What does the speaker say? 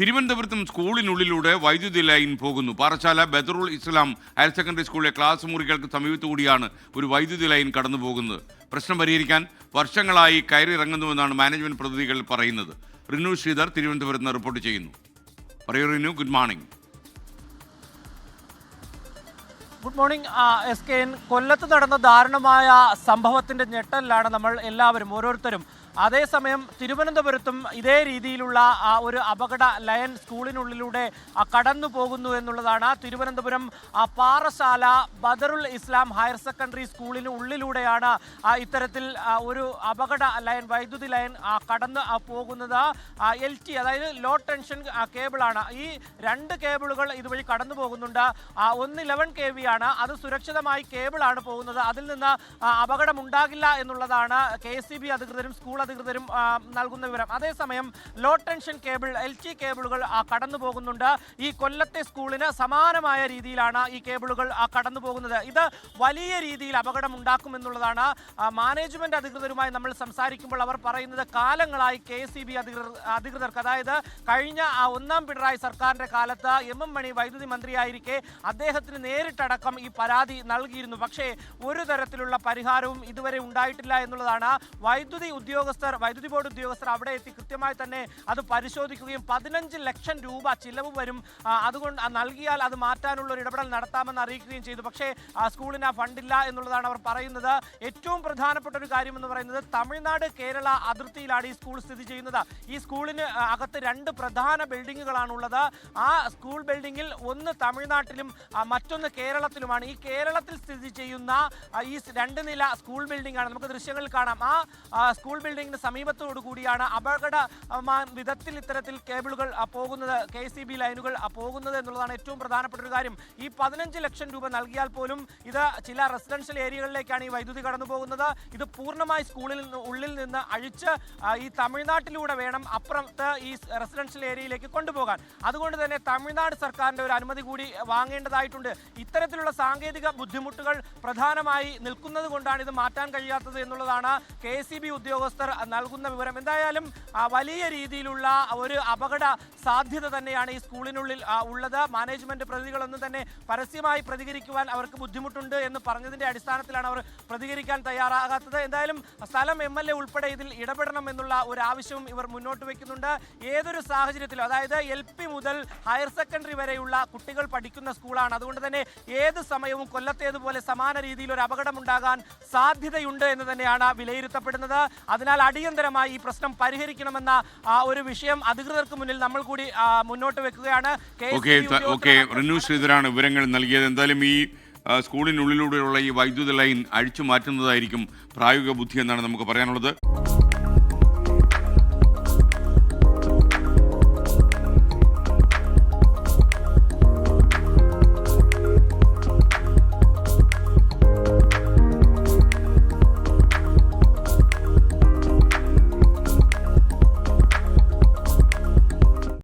തിരുവനന്തപുരത്തും സ്കൂളിനുള്ളിലൂടെ വൈദ്യുതി ലൈൻ പോകുന്നു. പാറശാല ബദറുൽ ഇസ്ലാം ഹയർ സെക്കൻഡറി സ്കൂളിലെ ക്ലാസ് മുറികൾക്ക് സമീപത്തുകൂടിയാണ് ഒരു വൈദ്യുതി ലൈൻ കടന്നു പോകുന്നത് പ്രശ്നം പരിഹരിക്കാൻ വർഷങ്ങളായി കയറിയിറങ്ങുന്നുവെന്നാണ് മാനേജ്മെന്റ് പ്രതിനിധികൾ പറയുന്നത്. റിനു ശ്രീധർ തിരുവനന്തപുരത്ത് നിന്ന് റിപ്പോർട്ട് ചെയ്യുന്നു. പറയൂ Rinu good morning good morning S K N കൊല്ലത്ത് നടന്ന ദാരുണമായ സംഭവത്തിന്റെ ഞെട്ടലിലാണ് നമ്മൾ എല്ലാവരും ഓരോരുത്തരും. അതേസമയം തിരുവനന്തപുരത്തും ഇതേ രീതിയിലുള്ള ഒരു അപകട ലയൻ സ്കൂളിനുള്ളിലൂടെ കടന്നു പോകുന്നു എന്നുള്ളതാണ് തിരുവനന്തപുരം പാറശാല ബദറുൽ ഇസ്ലാം ഹയർ സെക്കൻഡറി സ്കൂളിന് ഉള്ളിലൂടെയാണ് ഇത്തരത്തിൽ ഒരു അപകട ലയൻ വൈദ്യുതി ലയൻ കടന്ന് പോകുന്നത്. എൽ ടി അതായത് ലോ ടെൻഷൻ കേബിളാണ്. ഈ രണ്ട് കേബിളുകൾ ഇതുവഴി കടന്നു പോകുന്നുണ്ട്. ഒന്ന് ഇലവൻ കെ വി ആണ്. അത് സുരക്ഷിതമായി കേബിളാണ് പോകുന്നത്. അതിൽ നിന്ന് അപകടം അപകടമുണ്ടാകില്ല എന്നുള്ളതാണ് കെ എസ് സി ബി അധികൃതരും സ്കൂൾ അധികൃതരും നൽകുന്ന വിവരം. അതേസമയം low tension cable L T കേബിളുകൾ കടന്നു പോകുന്നുണ്ട്. ഈ കൊല്ലത്തെ സ്കൂളിന് സമാനമായ രീതിയിലാണ് ഈ കേബിളുകൾ കടന്നു പോകുന്നത്. ഇത് വലിയ രീതിയിൽ അപകടം ആ, മാനേജ്മെന്റ് അധികൃതരുമായി നമ്മൾ സംസാരിക്കുമ്പോൾ അവർ പറയുന്നത് കാലങ്ങളായി കെ എസ് അധികൃതർ അധികൃതർക്ക് അതായത് കഴിഞ്ഞ ഒന്നാം പിണറായി സർക്കാരിന്റെ കാലത്ത് എം എം മണി വൈദ്യുതി മന്ത്രിയായിരിക്കെ അദ്ദേഹത്തിന് നേരിട്ടടക്കം ഈ പരാതി നൽകിയിരുന്നു. പക്ഷേ ഒരു തരത്തിലുള്ള പരിഹാരവും ഇതുവരെ ഉണ്ടായിട്ടില്ല എന്നുള്ളതാണ് വൈദ്യുതി ഉദ്യോഗസ്ഥർ വൈദ്യുതി ബോർഡ് ഉദ്യോഗസ്ഥർ അവിടെ എത്തി കൃത്യമായി തന്നെ അത് പരിശോധിക്കുകയും പതിനഞ്ച് ലക്ഷം രൂപ ചിലവ് വരും. അതുകൊണ്ട് നൽകിയാൽ അത് മാറ്റാനുള്ള ഒരു ഇടപെടൽ നടത്താമെന്ന് അറിയിക്കുകയും ചെയ്തു. പക്ഷേ സ്കൂളിന് ആ ഫണ്ടില്ല എന്നുള്ളതാണ് അവർ പറയുന്നത്. ഏറ്റവും പ്രധാനപ്പെട്ട ഒരു കാര്യം എന്ന് പറയുന്നത് തമിഴ്നാട് കേരള അതിർത്തിയിലാണ് ഈ സ്കൂൾ സ്ഥിതി ചെയ്യുന്നത്. ഈ സ്കൂളിന് അകത്ത് രണ്ട് പ്രധാന ബിൽഡിങ്ങുകളാണുള്ളത്. ആ സ്കൂൾ ബിൽഡിങ്ങിൽ ഒന്ന് തമിഴ്നാട്ടിലും മറ്റൊന്ന് മറ്റൊന്ന് കേരളത്തിലുമാണ് ഈ കേരളത്തിൽ സ്ഥിതി ചെയ്യുന്ന ഈ രണ്ട് നില സ്കൂൾ ബിൽഡിംഗ് ആണ് നമുക്ക് ദൃശ്യങ്ങളിൽ കാണാം. ആ സ്കൂൾ ബിൽഡിംഗിന് സമീപത്തോടു കൂടിയാണ് അപകട വിധത്തിൽ ഇത്തരത്തിൽ കേബിളുകൾ പോകുന്നത് കെ സി ബി ലൈനുകൾ പോകുന്നത് എന്നുള്ളതാണ് ഏറ്റവും പ്രധാനപ്പെട്ട ഒരു കാര്യം. ഈ പതിനഞ്ച് ലക്ഷം രൂപ നൽകിയാൽ പോലും ഇത് ചില റെസിഡൻഷ്യൽ ഏരിയകളിലേക്കാണ് ഈ വൈദ്യുതി കടന്നു പോകുന്നത് ഇത് പൂർണമായി സ്കൂളിൽ നിന്ന് ഉള്ളിൽ നിന്ന് അഴിച്ച് ഈ തമിഴ്നാട്ടിലൂടെ വേണം അപ്പുറത്ത് ഈ റെസിഡൻഷ്യൽ ഏരിയയിലേക്ക് കൊണ്ടുപോകാൻ. അതുകൊണ്ട് തന്നെ തമിഴ്നാട് സർക്കാരിന്റെ ഒരു അനുമതി കൂടി വാങ്ങേണ്ടതായിട്ടുണ്ട്. ഇത്തരത്തിലുള്ള സാങ്കേതിക ബുദ്ധിമുട്ടുകൾ പ്രധാനമായി നിൽക്കുന്നത് കൊണ്ടാണ് ഇത് മാറ്റാൻ കഴിയാത്തത് എന്നുള്ളതാണ് കെ ഉദ്യോഗസ്ഥർ നൽകുന്ന വിവരം. എന്തായാലും വലിയ രീതിയിലുള്ള ഒരു അപകട സാധ്യത തന്നെയാണ് ഈ സ്കൂളിനുള്ളിൽ ഉള്ളത്. മാനേജ്മെന്റ് പ്രതികളൊന്നും തന്നെ പരസ്യമായി പ്രതികരിക്കുവാൻ അവർക്ക് ബുദ്ധിമുട്ടുണ്ട് എന്ന് പറഞ്ഞതിന്റെ അടിസ്ഥാനത്തിലാണ് അവർ പ്രതികരിക്കാൻ തയ്യാറാകാത്തത്. എന്തായാലും സ്ഥലം എം എൽ എ ഉൾപ്പെടെ ഇതിൽ ഇടപെടണം എന്നുള്ള ഒരു ആവശ്യവും ഇവർ മുന്നോട്ട് വയ്ക്കുന്നുണ്ട് ഏതൊരു സാഹചര്യത്തിലും അതായത് എൽ മുതൽ ഹയർ സെക്കൻഡറി വരെയുള്ള കുട്ടികൾ പഠിക്കുന്ന സ്കൂളാണ്. അതുകൊണ്ട് തന്നെ ഏത് സമയവും കൊല്ലത്തേതുപോലെ സമാന രീതിയിൽ ഒരു അപകടം അപകടമുണ്ടാകാൻ സാധ്യതയുണ്ട് എന്ന് തന്നെയാണ് വിലയിരുത്തപ്പെടുന്നത്. അതിനാൽ അടിയന്തരമായി ഈ പ്രശ്നം പരിഹരിക്കണമെന്ന ആ, ഒരു വിഷയം അധികൃതർക്ക് മുന്നിൽ നമ്മൾ കൂടി മുന്നോട്ട് വെക്കുകയാണ്. ഓക്കെ റിനു ശ്രീധരാണ് വിവരങ്ങൾ നൽകിയത്. എന്തായാലും ഈ സ്കൂളിനുള്ളിലൂടെയുള്ള ഈ വൈദ്യുത ലൈൻ അഴിച്ചു മാറ്റുന്നതായിരിക്കും പ്രായോഗിക ബുദ്ധി എന്നാണ് നമുക്ക് പറയാനുള്ളത്.